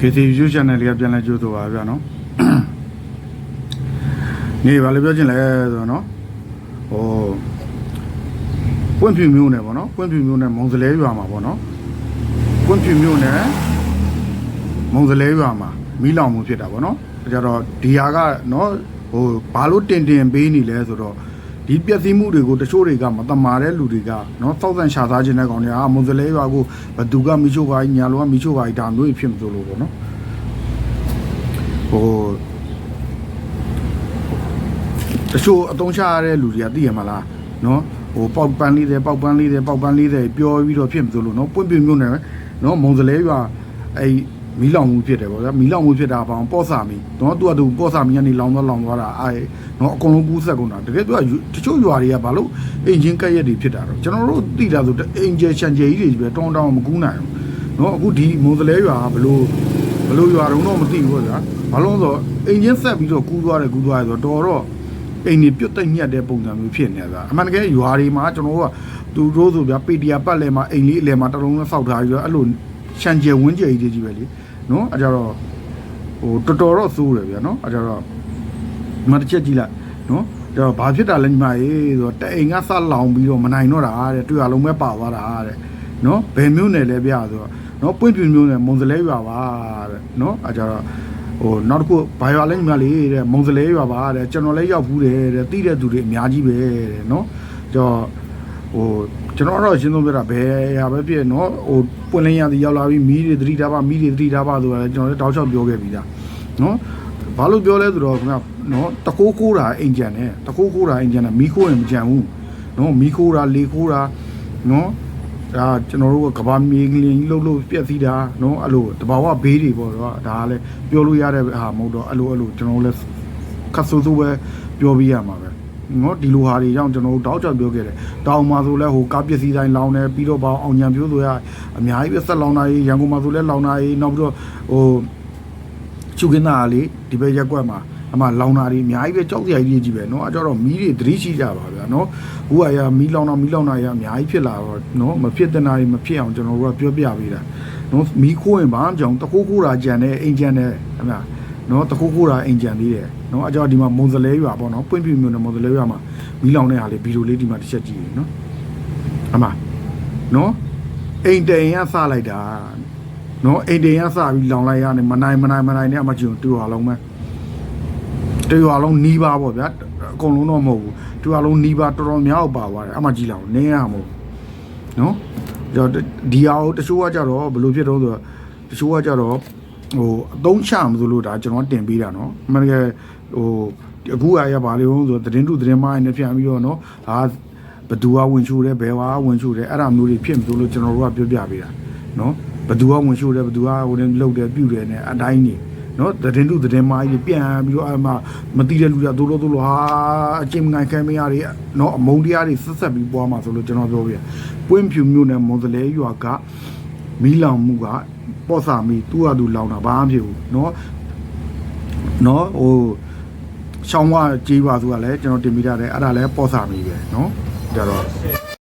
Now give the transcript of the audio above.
KC YouTube channel လေးကပြန်လဲကြိုးဆိုပါဗျာနော်နေပါလေပြောချင်လဲဆိုတော့နော်ဟိုပွင့်ဖြူမျိုးနဲ့ပေါ့နော်ပွင့်ဖြူမျိုးနဲ့မုံစလဲရွာမှာပေါ့နော်ပွင့်ဖြူမျိုးနဲ့မုံစလဲရွာမှာမီးလောင်မှုဖြစ်တာပေါ့နော်ဒါကြတော့ဒီဟာကနော်ဟိုဘာလို့တင်တင်ပေးနေလဲဆိုတော့ ဒီပျက်စီးမှုတွေကိုတချို့တွေကမတမာတဲ့လူတွေကနော်စောက်ဆန်ရှာသားခြင်းတဲ့ကောင်တွေအာမုံစလဲရွာကိုဘသူကမိချို့ပါညာလောကမိချို့ပါဒါမျိုးဖြစ်မစိုးလို့ပေါ့နော်ဟိုတချို့အတုံးချရတဲ့လူတွေကသိရမလားနော်ဟိုပေါက်ပန်းလေးတယ်ပေါက်ပန်းလေးတယ်ပေါက်ပန်းလေးတယ်ပြောပြီးတော့ဖြစ်မစိုးလို့နော်ပွင့်ပြင်းမျိုးနဲ့နော်မုံစလဲရွာအဲ့ မီးလောင်မှုဖြစ်တယ်ဗောဗျာမီးလောင်မှုဖြစ်တာပေါ့ပေါ့စာမီနော်သူကသူပေါ့စာမီကနေလောင်သွားလောင်သွားတာအဲ့နော်အကုန်လုံးပူးဆက်ကုန်တာတကယ်သူကတချို့ရွာတွေကဘာလို့အင်ဂျင်ကက်ရက်တွေဖြစ်တာတော့ကျွန်တော်တို့သိတာဆိုအင်ဂျင်ချန်ဂျယ်ကြီးတွေပဲတောင်းတောင်းမကူးနိုင်ဘူးနော်အခုဒီမုံစလဲရွာကဘလို့ဘလို့ရွာတော့တော့မသိဘူးပေါ့ဗျာဘာလို့လဲဆိုတော့အင်ဂျင်ဆက်ပြီးတော့ကူးသွားတယ်ကူးသွားတယ်ဆိုတော့တော်တော့အိမ်ကြီးပြုတ်တက်ညက်တဲ့ပုံစံမျိုးဖြစ်နေတာအမှန်တကယ်ရွာတွေမှာကျွန်တော်တို့ကသူတို့ဆိုဗျာပေတီယာပတ်လဲမှာအိမ်လေးအလဲမှာတစ်လုံးလုံးစောက်ထားပြီးတော့အဲ့လိုရှန်ကျယ်ဝင်းကျယ်ကြီးကြီးပဲလေ နော်အဲကြတော့ဟိုတော်တော်တော့စိုးတယ်ဗျာနော်အဲကြတော့မတစ်ချက်ကြည့်လိုက်နော်ဒါတော့ဘာဖြစ်တာလဲညီမရေးဆိုတော့တအိမ်ကဆလောင်ပြီးတော့မနိုင်တော့တာတဲ့တွေ့ရလုံးပဲပါသွားတာတဲ့နော်ဘယ်မျိုးနယ်လဲဗျာဆိုတော့နော်ပွင့်ပြင်းမျိုးနယ်မုံစလဲရွာပါတဲ့နော်အဲကြတော့ဟိုနောက်တစ်ခုဘာရွာလဲညီမလေးတဲ့မုံစလဲရွာပါတဲ့ကျွန်တော်လည်းရောက်ဘူးတယ်တဲ့သိတဲ့သူတွေအများကြီးပဲတဲ့နော်ကြောဟို ကျွန်တော်တော့ရှင်းဆုံးပြတာဘယ်ဟာပဲဖြစ်နော်ဟိုပွင့်လင်းရသည်ရောက်လာပြီးမီးတွေသတိထားပါမီးတွေသတိထားပါဆိုတာလည်းကျွန်တော်လည်းတောက်လျှောက်ပြောခဲ့ပြီးသားနော်ဘာလို့ပြောလဲဆိုတော့ခင်ဗျနော်တကိုးကိုးတာအိမ်ကြံတယ်တကိုးကိုးတာအိမ်ကြံတယ်မီးခိုးရင်မကြံဘူးနော်မီးခိုးတာလေခိုးတာနော်ဒါကျွန်တော်တို့ကကဘာမြေကလေးလှုပ်လှုပ်ပြက်စီးတာနော်အဲ့လိုတဘာဝဘေးတွေပေါ့တော့ဒါကလည်းပြောလို့ရတဲ့ဟာမဟုတ်တော့အဲ့လိုအဲ့လိုကျွန်တော်တို့လည်းခတ်ဆူဆူပဲပြောပြရမှာပဲ နော်ဒီလိုဟာတွေကြောင့်ကျွန်တော်တို့တောက်ချောက်ပြောခဲ့တယ်တောင်မှာဆိုလဲဟိုကားပစ္စည်းတိုင်းလောင်းတယ်ပြီးတော့ဘောင်အောင်ညံပြိုးဆိုရအများကြီးပဲဆက်လောင်းတာကြီးရန်ကုန်မှာဆိုလဲလောင်းတာကြီးနောက်ပြီးတော့ဟိုချူကင်းသားလေးဒီဘက်ရက်ကွက်မှာအမှလောင်တာတွေအများကြီးပဲကြောက်စရာကြီးကြီးပဲเนาะအဲကြတော့မီးတွေသတိရှိကြပါဗျာเนาะဟိုကရမီးလောင်တော့မီးလောင်တာရအများကြီးဖြစ်လာတော့เนาะမဖြစ်တဲ့နာတွေမဖြစ်အောင်ကျွန်တော်တို့ကပြောပြပေးတာเนาะမီးခိုးရင်ဘာမှကြောင်တခိုးခိုးတာကြံတဲ့အိမ်ကြံတဲ့ဟမ နော်တခုခုတာအိမ်ကြံသေးတယ်နော်အကြောဒီမှာမုံစလဲရွာပေါ့နော်ပွင့်ပြမြို့နယ်မုံစလဲရွာမှာမီးလောင်တဲ့ဟာလေးဗီဒီယိုလေးဒီမှာတစ်ချက်ကြည့်ရနော်အမနော်အိမ်တိန်ရဆလိုက်တာနော်အိမ်တိန်ရဆပြီးလောင်လိုက်ရတယ်မနိုင်မနိုင်မနိုင်နဲ့အမကျွန်တူရအောင်မယ်တူရအောင်နီးပါပေါ့ဗျာအကုန်လုံးတော့မဟုတ်ဘူးတူရအောင်နီးပါတော်တော်များအောင်ပါသွားတယ်အမကြီးလောင်နင်းရမို့နော်ဒီအောင်တချို့ကကြတော့ဘယ်လိုဖြစ်တော့ဆိုတော့တချို့ကကြတော့ ဟိုအသုံးချမလို့လို့ဒါကျွန်တော်တင်ပေးတာနော်အမှန်တကယ်ဟိုအခုအရာပါလေဟုတ်ဆိုသတင်းတူသတင်းမိုင်းနဲ့ပြန်ပြီးတော့နော်ဟာဘသူကဝင်ချိုးတယ်ဘယ်ဝါဝင်ချိုးတယ်အဲ့ဒါမျိုးတွေဖြစ်မလို့လို့ကျွန်တော်တို့ကပြောပြပေးတာနော်ဘသူကဝင်ချိုးတယ်ဘသူကဟိုနေလှုပ်တယ်ပြုတ်တယ်နဲ့အတိုင်းနေနော်သတင်းတူသတင်းမားကြီးပြန်ပြီးတော့အမှမတိတဲ့လူတွေတို့လို့တို့လို့ဟာအချိန်ငိုင်ခံမရတွေနော်အမုန်းတရားတွေဆက်ဆက်ပြီးပွားမှာဆိုလို့ကျွန်တော်ပြောပြရပွင့်ဖြူမျိုးနဲ့မွန်စလဲရွာက မီးလောင်မှုကပေါ့စာမီသူ့ဟာသူလောင်တာဘာမှမဖြစ်ဘူးနော်နော်ဟိုရှောင်းဝကြေးပါသူကလည်းကျွန်တော်တင်ပြထားတယ်အဲ့ဒါလည်းပေါ့စာမီပဲနော်ကြတော့